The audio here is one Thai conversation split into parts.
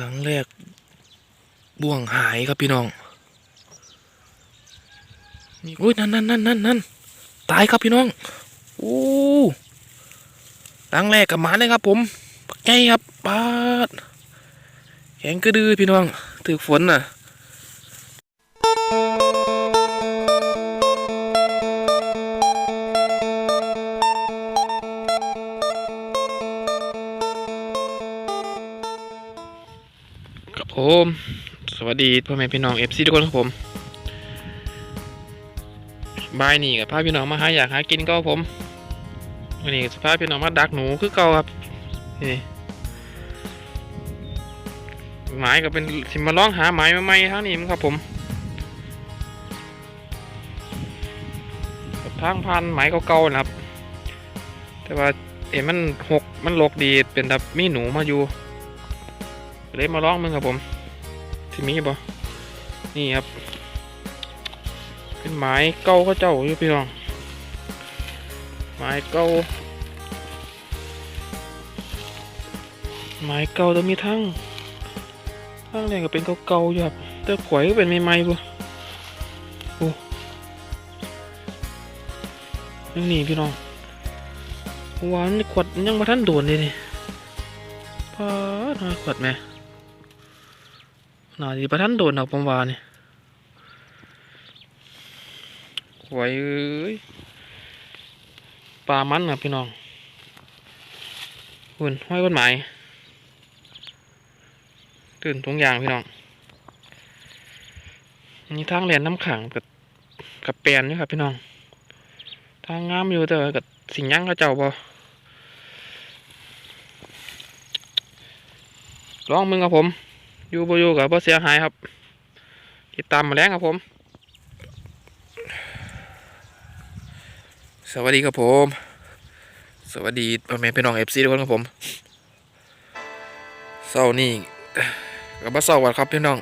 หลังแรกบ่วงหายครับพี่น้องมีอุ้ยนั่นนั่นนั่นนั่นนั่นตายครับพี่น้องโอ้หลังแรกกับหมาเลยครับ ผมปักใหญ่ครับปาดแข็งกระดือพี่น้องถือฝนน่ะ สวัสดีพ่อแม่พี่น้องเอฟซีทุกคนครับผมบายนี่กับพาพี่น้องมาหาอยากหากินก็ผมวันนี้สภาพพี่น้องมาดักหนูคือเก่าครับนี่หมายก็เป็นสิมาร้องหาหมายใหม่ๆทั้งนี้มั้งครับผมกับทางพันหมายเก่าๆนะครับ แต่ว่าเอ็มันหกมันหลกดีเป็นแบบมีหนูมาอยู่เลยมาลองมึงครับผม ที่มีบ่นี่ครับ เป็นไม้เก่าเขาเจ้าอยู่พี่น้อง ไม้เก่า ไม้เก่าแต่มีทั้งทั้งแรงก็เป็นเก่าๆอยู่ครับ แต่ขวายก็เป็นใหม่ๆบ่โอ้ยังนี่พี่น้องหวานขวดยังมาทันโดนเลยนี่พาดหน่อขวดแม่ น่าจะประทันโดนเอาผมวานี่ไว้เอ้ยปลามันนะพี่น้องหุ่นห้อยก้นไม้ตื่นทุกอย่างพี่น้องนี่ทางเรียนน้ำขังกับกับแปลนอยู่ครับพี่น้อง ทางงามอยู่แต่กับสิ่งยั่งเขาเจ้าบ่ลองมึงครับผม อยู่บ่อยู่กับบ่เสียหายครับ ติดตามมาแล้วครับผม สวัสดีครับผม สวัสดีพ่อแม่พี่น้องเอฟซีทุกคนครับผมเศร้านี่กับบ่เศร้าวันครับพี่น้อง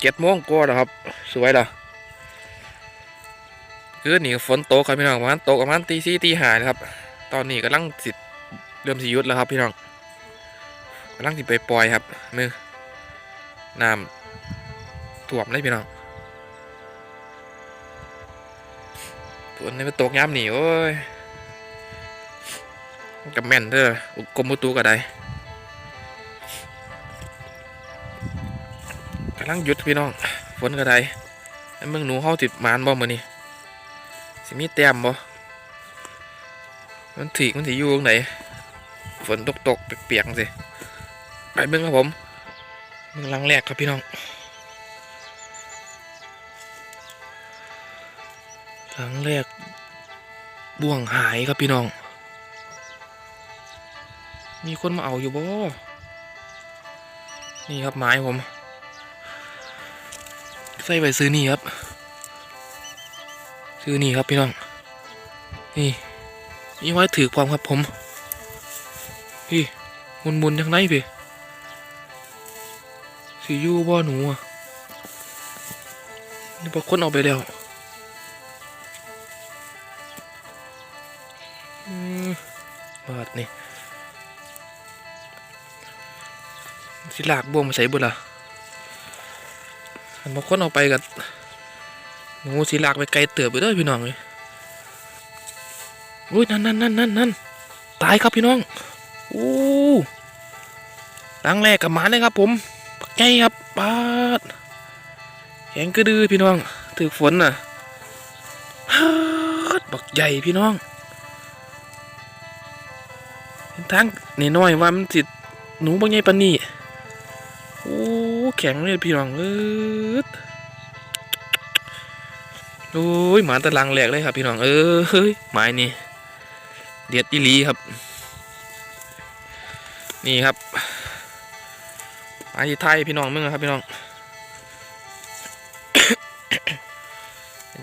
เจ็ดโมงกว่าแล้วครับ สวยละคือนี่ฝนตกครับพี่น้องประมาณตกประมาณตีสี่ตีห้านะครับ ตอนนี้กำลังสิเริ่มสิยุดแล้วครับพี่น้อง กำลังสิไปปล่อยครับมือน้ำท่วมเลยพี่น้องฝนนี่มันตกย้ำหนีโอ้ยกับแม่นเด้อกรมอุตุก็ได้กำลังหยุดพี่น้องฝนก็ได้แล้วมึงหนูเฮาติดมานบ่มื้อนี้สิมีแต้มบ่มันถีกมันสิอยู่ตรงไหนฝนตกตกเปียกๆสิ ไปเบิ้งครับผมเบิ้งลังแรกครับพี่น้องลังแรกบ่วงหายครับพี่น้อง มีคนมาเอาอยู่บ่นี่ครับไม้ผม ใส่ไปซื้อนี่ครับ ซื้อนี่ครับพี่น้อง นี่นี่ไว้ถือความครับผมพี่มุนมุนๆทางไหนพี่ สิอยู่บ่หนูอะนี่พอคนเอาไปแล้วอืมบาดนี่สิลากบ่วงมาใส่บุล่ะอันพอคนเอาไปกับหนูสิลากไปไกลเติบไปด้อพี่น้องเลยอุ้ยนั่นนั่นนั่นนั่นนั่นตายครับพี่น้องโอ้หลังแรกกับหมาเลยครับผม ปักใหญ่ครับปาดแข็งกระดือพี่น้องถือฝนน่ะฮาดบักใหญ่พี่น้องทั้งนี่น้อยว่ามันจิหนูบางใหญ่ปานนี่โอ้แข็งเลยพี่น้องเออโอ้ยหมาตะลังแหลกเลยครับพี่น้องเออเฮ้ยไม้นี่เด็ดอีลีครับ นี่ครับ ไอ้ไทยพี่น้องมึงอะครับพี่น้อง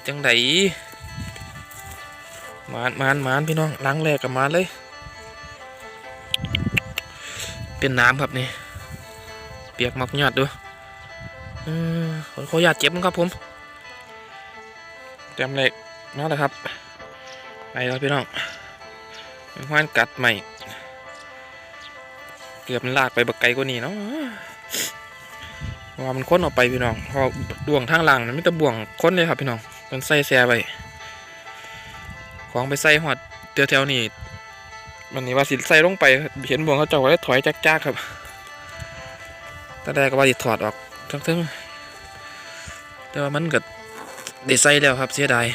จังไดมานมานมานพี่น้องล้างแรกกับมานเลย เป็นน้ำครับนี่ เปียกมักหยาดด้วยขอขอหยาดเจ็บมั้งครับผมเต็มเล็กมาแล้วครับ ไปแล้วพี่น้องเป็นว่านกัดใหม่ เกือบมันลากไปบักไกลกว่านี้เนาะ ว่ามันค้นออกไปพี่น้องพอดวงทางหลังมันไม่ตะบ่วงค้นเลยครับพี่น้องมันใส่แซ่ไปของไปใส่หอดแถวนี้มันนี่ว่าสิใส่ลงไปเห็นบ่วงเขาเจ้าก็ได้ถอยจักๆครับแต่ได้ก็ว่าสิถอดออกทั้งๆแต่ว่ามันก็ได้ใส่แล้วครับเสียดาย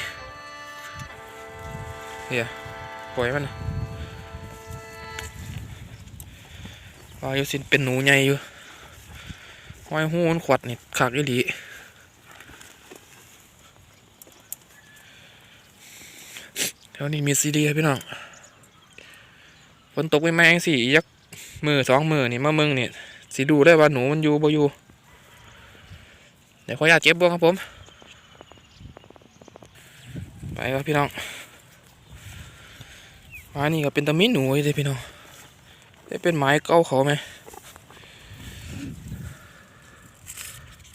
เฮียปล่อยมันว่าอยู่สิเป็นหนูใหญ่อยู่ อยหูนขวดนี่ขากอีหลีแถวนี้มีซีดีครับพี่น้องฝนตกไม่แมงสิยักมือสองมือนี่มาเมืองนี่สิดูได้ว่าหนูมันอยู่บ่อยู่เดี๋ยวขออนุญาตเก็บบ่วงครับผม ไปครับพี่น้องไม้นี่ก็เป็นตะมิหนูเลยพี่น้องได้เป็นไม้เก่าเขาไหม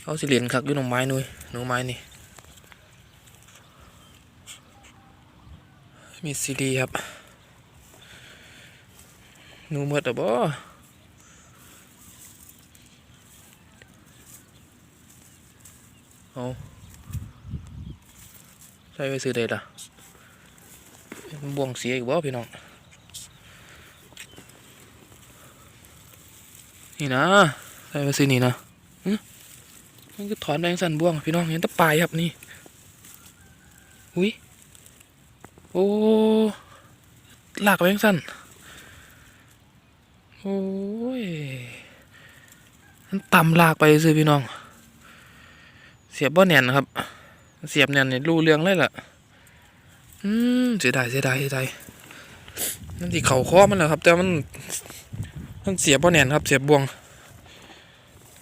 เขาสิเหรียญคักอยู่ตรงไม้นุ้ยหนูไม้นี่ มีซีดีครับหนูเมื่อแต่บ่เอาใส่ไปซื้อได้ล่ะบ่วงเสียอีกบ่พี่น้อง นี่นะใส่ไปซื้อนี่นะ มันก็ถอนแบงสันบ่วงพี่น้องเห็นแตะปลายครับนี่อุ้ยโอ้ลากไปยังสั้นโอ้ยมันต่ำลากไปซื้อพี่น้อง เสียบบ่แน่นครับ เสียบแน่นเนี่ยรู้เรื่องเลยล่ะอืมเสียดายเสียดายเสียดายนั่นที่เข่าคอมันแหละครับ แต่มันมันเสียบบ่แน่นครับ เสียบบ่วง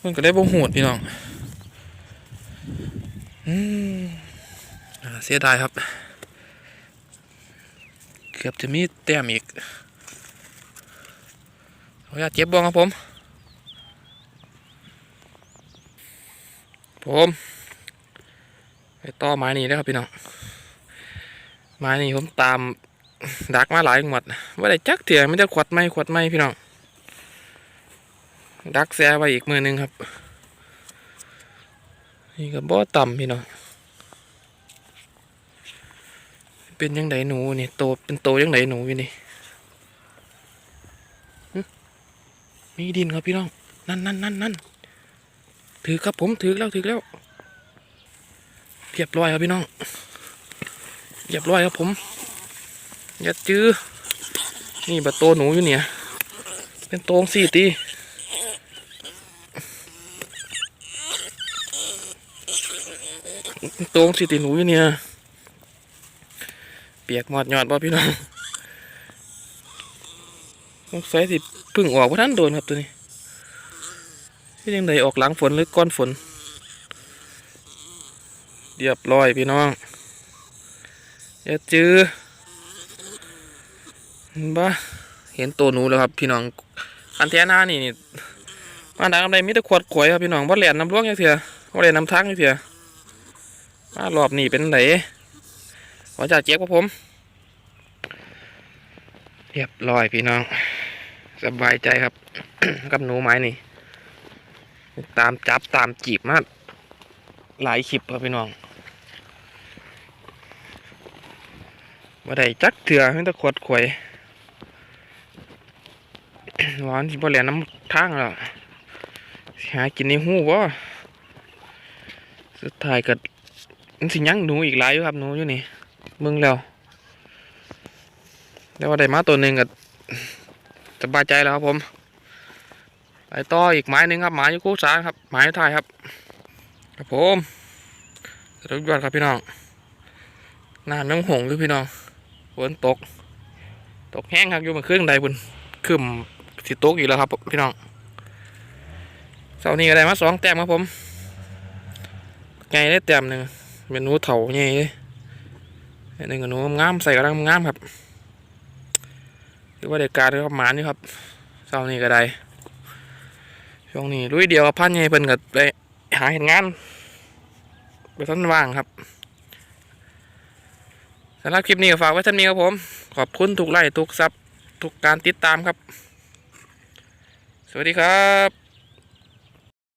มันก็ได้บ่โหดพี่น้อง เสียดายครับ เกือบจะมีแต้มอีกขออนุญาตเจ็บบวงครับผม ผมไปต่อไม้นี่นะครับพี่น้อง ไม้นี่ผมตามดักมาหลายหมดว่าได้จักเถี่ยไม่ได้ขวดไม้ขวดไม้พี่น้อง ดักแซ่ไว้อีกมือหนึงครับ นี่ก็บ่ต่ำพี่น้องเป็นยังไงหนูนี่โตเป็นโตยังไงหนูอยู่นี่มีดินครับพี่น้องนั่นนั่นนั่นนั่นถือครับผมถือแล้วถือแล้วเรียบร้อยครับพี่น้องเรียบร้อยครับผมย่าจื้อนี่บัตโตหนูอยู่เนี่ยเป็นโตงสี่ตี เป็นโตงสีตีหนูอยู่เนี่ย เปียกหมอดหยอดบ่พี่น้องสงใสัยสิพึ่งออกว่าท่านโดนครับตัวนี้ที่ยังไดออกหลังฝนหรือก้อนฝน เรียบร้อยพี่น้องอย่าจื้อเห็นปะเห็นตัวหนูแล้วครับพี่น้อง อันเทียหน้านี่มาดังอะไรมีแต่ขวดขวยครับพี่น้องว่าแหลนน้ำร่วงยังเถื่อว่าแหลนน้ำทั้งยังเถื่อ มารอบนี้เป็นไหนขอจาเจ๊กครับผม เรียบร้อยพี่น้อง สบายใจครับ กับหนูไม้นี่ ตามจับตามจีบมาหลายคลิปครับพี่น้องว่าได้จักเถื่อไม่ตะขวดขวยหวานสิบ่แหลนน้ำทางแล้วหากินในหูบ่สุดท้ายก็ มันสิยังหนูอีกหลายอยู่ครับหนูอยู่นี่มึงแล้วแต่ว่าได้มาตัวหนึ่งก็สบายใจแล้วครับผมไปต่ออีกไม้หนึ่งครับหมายอยู่คู่สารครับหมายท้ายครับ ครับผมสรุปยอดครับพี่น้องน้ำยังหงอยู่พี่น้องฝนตก ตกแห้งครับอยู่มาเครื่องใดบุญขึ้นสิตกอีกแล้วครับพี่น้องเสาร์นี้ก็ได้มาสองแต้มครับผมไงได้แต้มหนึ่ง เป็นหนูเถาไงเลยอันนี้ก็หนูงามใส่กระดังงามครับหรือว่าเด็กการครับหมานี่ครับเช้านี้ก็ได้ช่วงนี้ลุยเดียวกับพันใหญ่เพิ่นก็ไปหาเห็นงานไปท่านว่างครับสำหรับคลิปนี้ฝากไว้ท่านนี้ครับผม ขอบคุณทุกไลค์ทุกซับทุกการติดตามครับ สวัสดีครับ